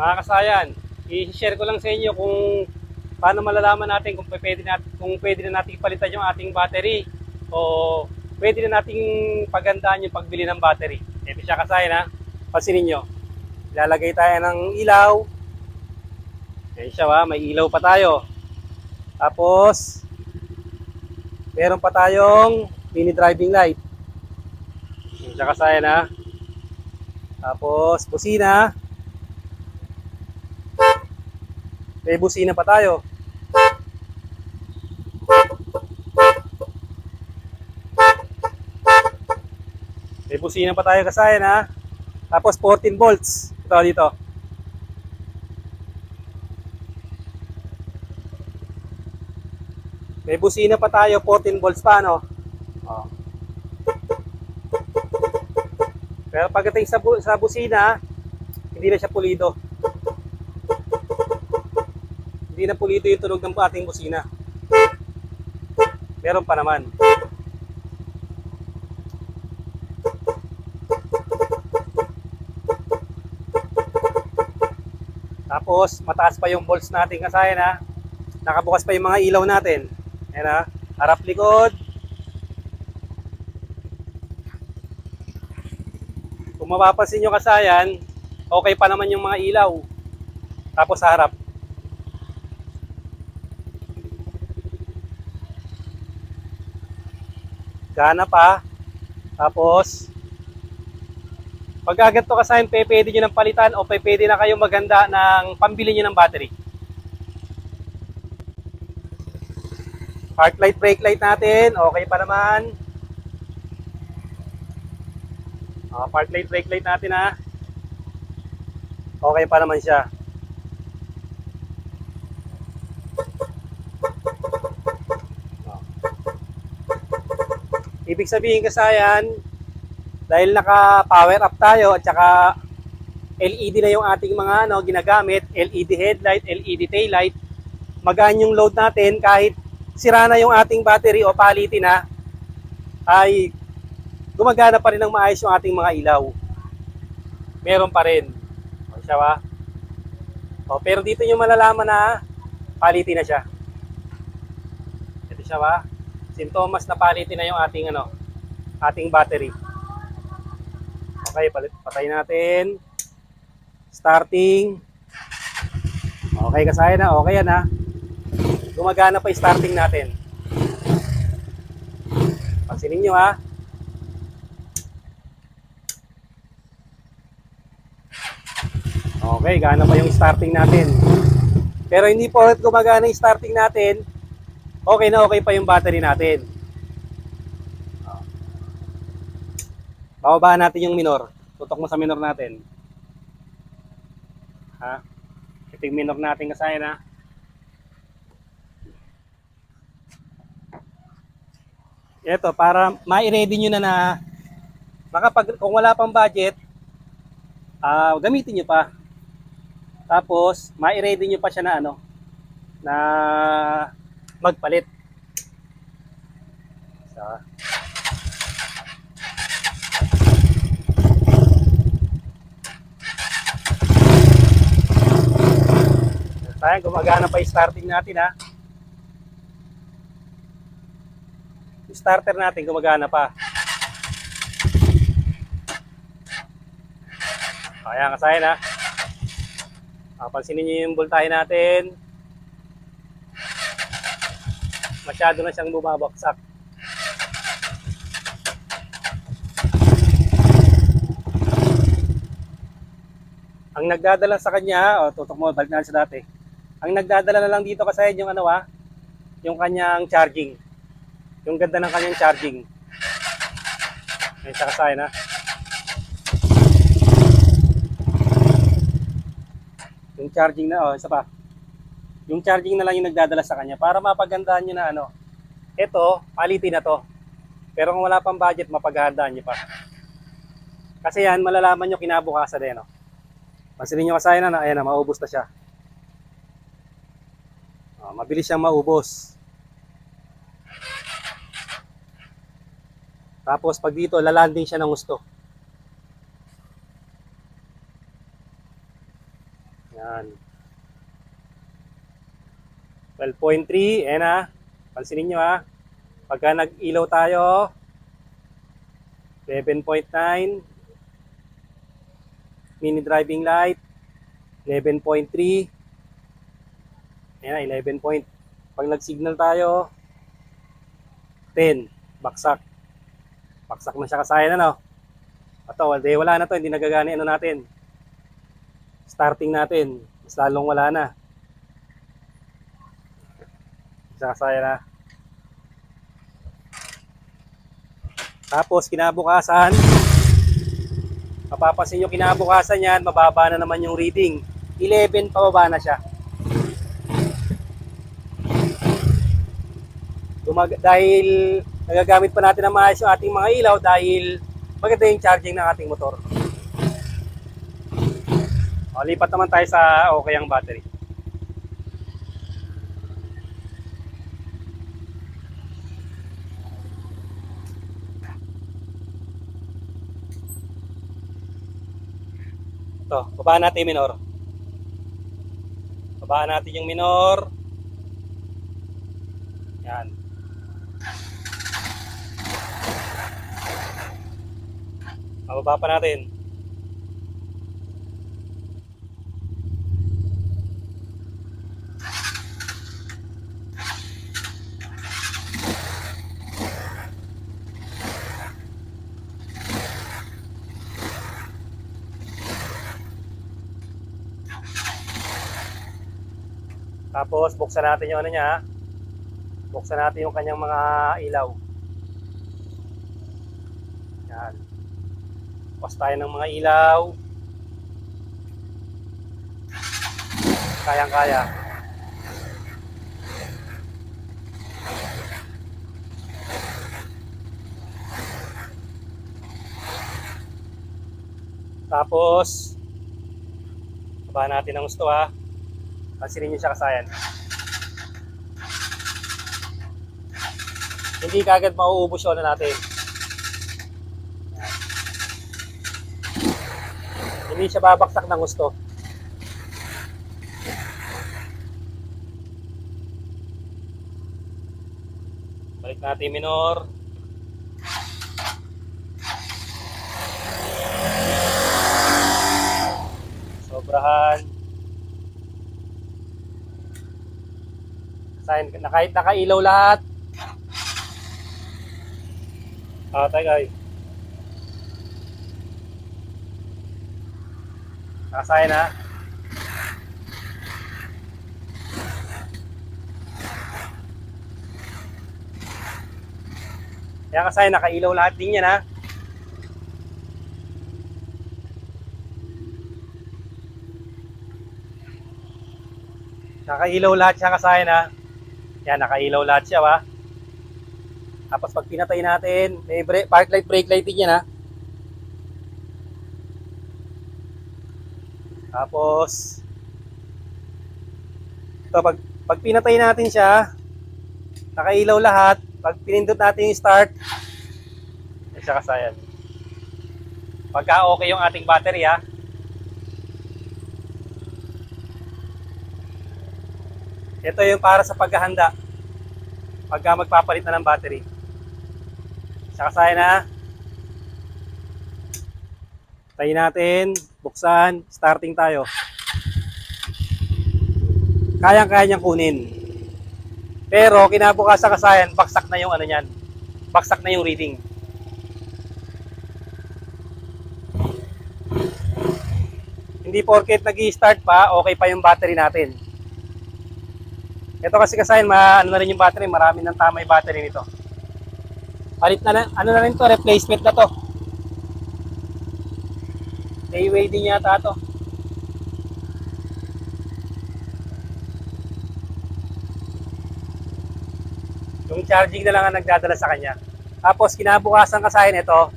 Mga kasayan, i-share ko lang sa inyo kung paano malalaman natin kung pwede natin kung pwede na natin palitan yung ating battery o pwede na nating pagandaan yung pagbili ng battery. Ito siya kasayan ha. Pansinin nyo. Ilalagay tayo ng ilaw. Ayan siya ha. May ilaw pa tayo. Tapos, meron pa tayong mini driving light. Ayan siya kasayan ha. Tapos, busina. May busina pa tayo. May busina pa tayo kasayan ha. Tapos 14 volts. Ito dito. May busina pa tayo, 14 volts pa, no? Oh. Pero pagdating sa, bu- sa busina, hindi na siya pulido. Hindi na pulido yung tunog ng ating busina. Meron pa naman. Tapos, mataas pa yung volts natin kasayan ha. Nakabukas pa yung mga ilaw natin. Ayan ha. Harap likod. Kung mapapansin nyo kasayan, okay pa naman yung mga ilaw. Tapos sa harap. Gana pa. Tapos, pag gaganto ka sa pwede nyo ng palitan o pwede na kayo maganda ng pambili nyo ng battery. Park light, brake light natin, okay pa naman. Ah, park light, brake light natin ha. Okay pa naman siya. Ibig sabihin kasayan, dahil naka power up tayo at saka LED na yung ating mga ano ginagamit, LED headlight, LED tail light, magaan yung load natin kahit sira na yung ating battery o palitin na ay gumagana pa rin ng maayos yung ating mga ilaw. Meron pa rin. O siya ba? O, pero dito nyo malalaman na palitin na siya. Ito siya ba? Sintomas na palitin na yung ating ano, ating battery. Okay, palit, patay natin. Starting. Okay, kasaya na. Okay yan ha. Gumagana pa yung starting natin. Pansinin nyo ha. Okay, gana pa yung starting natin. Pero hindi po ulit gumagana yung starting natin, okay na okay pa yung battery natin. Bababaan natin yung minor. Tutok mo sa minor natin. Ha? Ito yung minor natin kasaya na. Ito, para ma-ready nyo na na makapag, kung wala pang budget, ah gamitin nyo pa. Tapos, ma-ready nyo pa siya na ano, na magpalit. So, Sayang, gumagana pa yung starting natin ha. Yung starter natin gumagana pa. Kaya kasayan ha. Ah, pansinin nyo yung voltahe natin. Masyado na siyang bumabaksak. Ang nagdadala sa kanya, o tutok mo, balik na sa dati. Ang nagdadala na lang dito kasi yung ano ah, yung kanyang charging. Yung ganda ng kanyang charging. Ayun sa kasaya na. Yung charging na, oh, isa pa. Yung charging na lang yung nagdadala sa kanya para mapagandahan nyo na ano. Ito, palitin na to. Pero kung wala pang budget, mapaghandaan nyo pa. Kasi yan, malalaman nyo kinabukasan din, no? Pansinin nyo kasaya na, ayan na, maubos na siya. Ah, mabilis siyang maubos. Tapos pag dito, lalanding siya ng gusto. Yan. 12.3, ayan ha. Pansinin nyo ha. Pagka nag-ilaw tayo, 11.9, mini driving light, 11.3, ayan na, 11 point. Pag nag-signal tayo, 10, baksak. Baksak na siya kasayan, ano? Ato, wala, wala na to, hindi nagagani ano natin. Starting natin, mas lalong wala na. Siya kasayan na. Tapos kinabukasan, mapapansin nyo kinabukasan yan, mababa na naman yung reading. 11 pababa na siya. Dumag dahil nagagamit pa natin ng maayos yung ating mga ilaw dahil maganda yung charging ng ating motor. O, lipat naman tayo sa okay ang battery. Ito, babaan natin yung minor. Babaan natin yung minor. Yan. Bababa pa natin. Tapos buksan natin yung ano niya. Buksan natin yung kanyang mga ilaw. Yan. Bukas tayo ng mga ilaw. Kayang-kaya. Tapos, baba natin ang gusto ha. Pansinin nyo siya kasayan. Hindi kagad mauubos yung ano natin. Hindi siya babaksak ng gusto. Balik natin minor. Sobrahan. Sign, na kahit nakailaw lahat. Ah, tayo ay. Nakasayan na. Kaya kasayan, nakailaw lahat din yan ha. Nakailaw lahat siya kasayan ha. Yan, nakailaw lahat siya ha. Tapos pag pinatay natin, may brake, park light, brake light din yan ha. Tapos, ito, pag, pag pinatay natin siya, nakailaw lahat, pag pinindot natin yung start, yan siya kasayan. Pagka okay yung ating battery ha, ito yung para sa paghahanda pagka magpapalit na ng battery. Siya kasayan na. Tayo natin, buksan, starting tayo. Kayang-kaya niyang kunin. Pero kinabukasan kasayan, baksak na yung ano niyan. Baksak na yung reading. Hindi porket nag start pa, okay pa yung battery natin. Ito kasi kasayan, ma, ano na rin yung battery, marami nang tama yung battery nito. Palit na, ano na rin to, replacement na to. Dayway din yata to. Yung charging na lang ang nagdadala sa kanya. Tapos kinabukasan kasahin ito.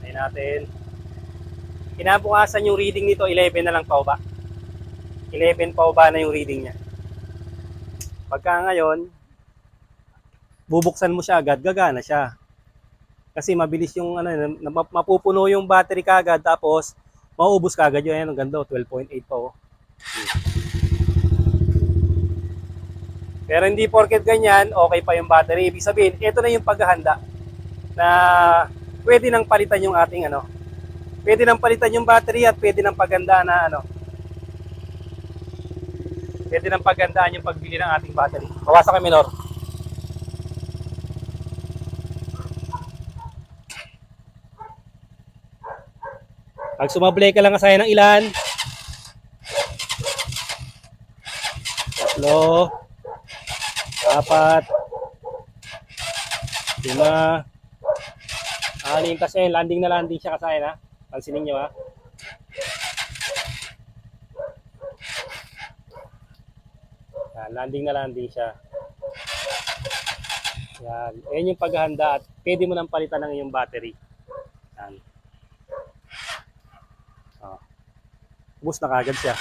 Ayun natin. Kinabukasan yung reading nito 11 na lang pa ba? 11 pa ba na yung reading niya. Pagka ngayon, bubuksan mo siya agad, gagana siya. Kasi mabilis yung ano, mapupuno yung battery kagad tapos Mauubos ka agad yun. Ayan, ang ganda. oh, 12.8 pa oh. Pero hindi porket ganyan, okay pa yung battery. Ibig sabihin, ito na yung paghahanda na pwede nang palitan yung ating ano. Pwede nang palitan yung battery at pwede nang paganda na ano. Pwede nang pagandaan yung pagbili ng ating battery. Bawasan kami, Minor. Pag sumablay ka lang kasaya ng ilan. Tatlo. Apat. Lima. Anim kasi landing na landing siya kasaya na. Pansinin nyo ha. Yan, landing na landing siya. Yan. Yan yung paghahanda at pwede mo nang palitan ng iyong battery. Yan. Oh. Ubus na kagad siya.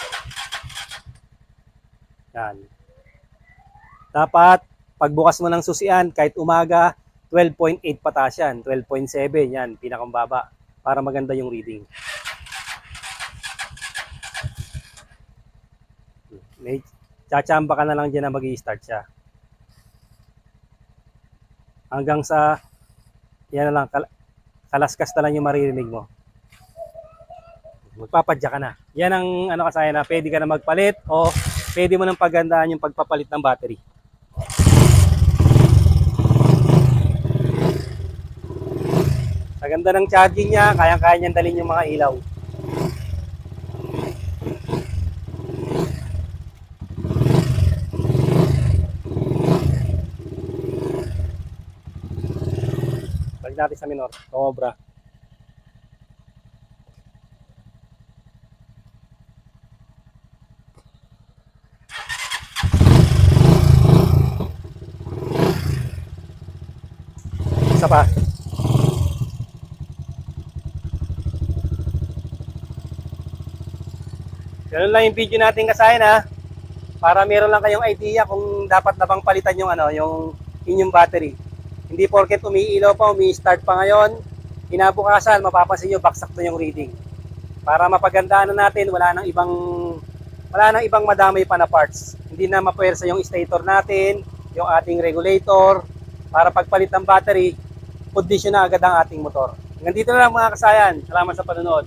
Yan. Dapat, pagbukas mo ng susian, kahit umaga, 12.8 pataas yan. 12.7 yan, pinakambaba. Para maganda yung reading. May tsachamba ka na lang dyan na mag start siya. Hanggang sa, yan na lang, kal- kalaskas na lang yung maririnig mo. Magpapadya ka na. Yan ang ano kasaya na pwede ka na magpalit o pwede mo nang pagandaan yung pagpapalit ng battery. Sa ganda ng charging niya, kayang-kaya niyang dalhin yung mga ilaw. Balik natin sa minor, Cobra. Isa pa. Ganun lang yung video natin kasayan ha. Para meron lang kayong idea kung dapat na bang palitan yung ano, yung inyong battery. Hindi porket umiilaw pa, umi-start pa ngayon, inabukasan, mapapansin nyo, baksak na yung reading. Para mapagandaan na natin, wala nang ibang wala nang ibang madamay pa na parts. Hindi na mapuwersa yung stator natin, yung ating regulator, para pagpalit ng battery, condition na agad ang ating motor. Hanggang dito na lang mga kasayan. Salamat sa panonood.